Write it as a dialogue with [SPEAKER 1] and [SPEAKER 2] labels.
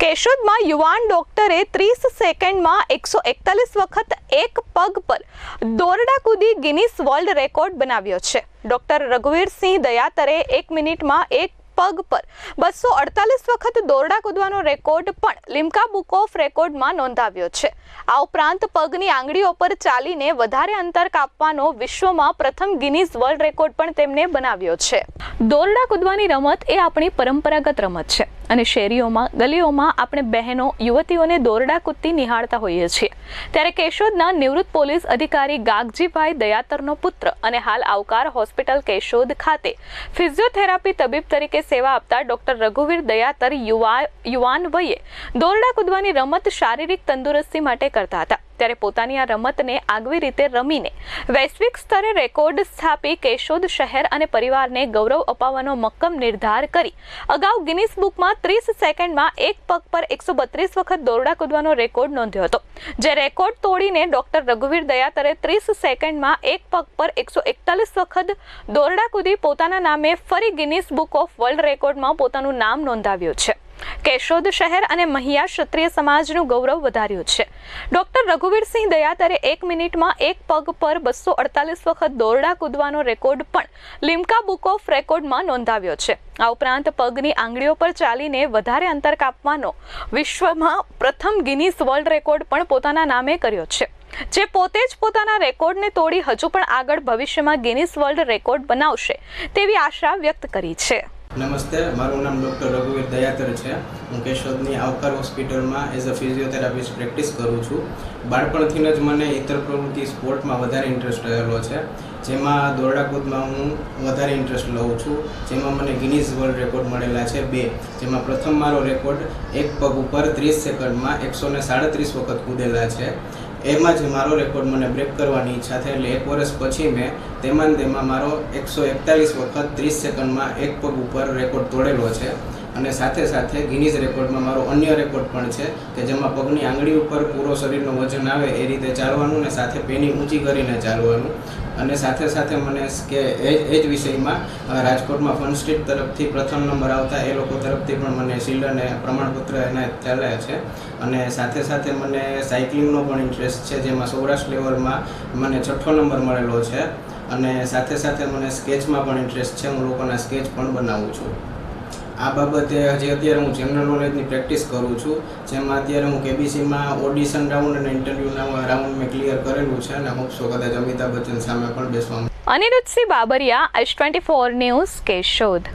[SPEAKER 1] કેશોદમાં યુવાન ડોક્ટરે ત્રીસ સેકન્ડમાં એકસો એકતાલીસ વખત એક પગ પર દોરડા કૂદી ગિનિસ વર્લ્ડ રેકોર્ડ બનાવ્યો છે. ડોક્ટર રઘુવીરસિંહ દયાતરે એક મિનિટમાં એક પગ પર બસો અડતાલીસ વખત દોરડા કૂદવાનો રેકોર્ડ પણ લિમ્કા બુક ઓફ રેકોર્ડમાં નોંધાવ્યો છે. આ ઉપરાંત પગની આંગળીઓ પર ચાલીને વધારે અંતર કાપવાનો વિશ્વમાં પ્રથમ ગિનીઝ વર્લ્ડ રેકોર્ડ પણ તેમને બનાવ્યો છે. દોરડા કૂદવાની રમત એ આપણી પરંપરાગત રમત છે. અને શેરીઓમાં, ગલીઓમાં આપણે બહેનો, યુવતીઓને દોરડા કૂદતી નિહાળતા હોઈએ છીએ. ત્યારે કેશોદના નિવૃત્ત પોલીસ અધિકારી ગાગજીભાઈ દયાતરનો પુત્ર અને હાલ આવકાર હોસ્પિટલ કેશોદ ખાતે ફિઝિયોથેરાપી તબીબ તરીકે સેવા આપતા ડોક્ટર રઘુવીર દયાતર યુવા યુવાન વયે દોરડા કૂદવાની રમત શારીરિક તંદુરસ્તી માટે કરતા હતા. ત્યારે પોતાની આ રમતને આગવી રીતે રમીને વૈશ્વિક સ્તરે રેકોર્ડ સ્થાપી કેશોદ શહેર અને પરિવારને ગૌરવ અપાવવાનો મક્કમ નિર્ધાર કરી. અગાઉ ગિનિસ બુકમાં ત્રીસ સેકન્ડમાં એક પગ પર એકસો બત્રીસ વખત દોરડા કૂદવાનો રેકોર્ડ નોંધ્યો હતો, જે રેકોર્ડ તોડીને ડોક્ટર રઘુવીર દયાતરે ત્રીસ સેકન્ડમાં એક પગ પર એકસો એકતાલીસ વખત દોરડા કૂદી પોતાના નામે ફરી ગિનિસ બુક ઓફ વર્લ્ડ રેકોર્ડમાં પોતાનું નામ નોંધાવ્યું છે. કેશોદ શહેર અને મહિયા ક્ષત્રિય સમાજનું ગૌરવ વધાર્યું છે. ડોક્ટર રઘુવીરસિંહ દયાતરે એક મિનિટમાં એક પગ પર બસો અડતાલીસ વખત દોરડા કૂદવાનો રેકોર્ડ પણ લિમ્કા બુક ઓફ રેકોર્ડમાં નોંધાવ્યો છે. આ ઉપરાંત પગની આંગળીઓ પર ચાલીને વધારે અંતર કાપવાનો વિશ્વમાં પ્રથમ ગિનીસ વર્લ્ડ રેકોર્ડ પણ પોતાના નામે કર્યો છે. જે પોતે જ પોતાના રેકોર્ડને તોડી હજુ પણ આગળ ભવિષ્યમાં ગિનીસ વર્લ્ડ રેકોર્ડ બનાવશે તેવી આશા વ્યક્ત કરી છે.
[SPEAKER 2] નમસ્તે, મારું નામ ડૉક્ટર રઘુવીર દયાતર છે. હું કેશોદની આવકાર હોસ્પિટલમાં એઝ અ ફિઝિયોથેરાપિસ્ટ પ્રેક્ટિસ કરું છું. બાળપણથી જ મને ઇતર પ્રવૃત્તિ સ્પોર્ટમાં વધારે ઇન્ટરેસ્ટ રહેલો છે. જેમાં દોરડા કૂદમાં હું વધારે ઇન્ટરેસ્ટ લઉં છું. જેમાં મને ગિનીઝ વર્લ્ડ રેકોર્ડ મળેલા છે બે. જેમાં પ્રથમ મારો રેકોર્ડ એક પગ ઉપર ત્રીસ સેકન્ડમાં એકસો ને સાડત્રીસ વખત કૂદેલા છે. એમાં જ મારો રેકોર્ડ મને બ્રેક કરવાની ઈચ્છા થઈ એટલે એક વર્ષ પછી મેં તેમાં તેમાં મારો એકસો એકતાલીસ વખત ત્રીસ સેકન્ડમાં એક પગ ઉપર રેકોર્ડ તોડેલો છે. અને સાથે સાથે ગિનીઝ રેકોર્ડમાં મારો અન્ય રેકોર્ડ પણ છે કે જેમાં પગની આંગળી ઉપર પૂરો શરીરનું વજન આવે એ રીતે ચાલવાનું ને સાથે પેની ઊંચી કરીને ચાલવાનું. અને સાથે સાથે મને કે એ એ જ વિષયમાં રાજકોટમાં ફન સ્ટ્રીટ તરફથી પ્રથમ નંબર આવતા એ લોકો તરફથી પણ મને શિલ્ડ અને પ્રમાણપત્ર એને ચાલ્યા છે. અને સાથે સાથે મને સાયકલિંગનો પણ ઇન્ટરેસ્ટ છે, જેમાં સૌરાષ્ટ્ર લેવલમાં મને છઠ્ઠો નંબર મળેલો છે. અને સાથે સાથે મને સ્કેચમાં પણ ઇન્ટરેસ્ટ છે, હું લોકોના સ્કેચ પણ બનાવું છું. આ બાબતે હજી અત્યારે હું જનરલ નોલેજની પ્રેક્ટિસ કરું છું. જેમાં અત્યારે હું કેબીસીમાં ઓડિશન રાઉન્ડ અને ઇન્ટરવ્યૂના રાઉન્ડ મેં ક્લિયર કરેલું છે અને હોપસો કદાચ અમિતાભ બચ્ચન સામે પણ બેસવાનું
[SPEAKER 1] Anirudhsinh Babariya S twenty four news Keshod.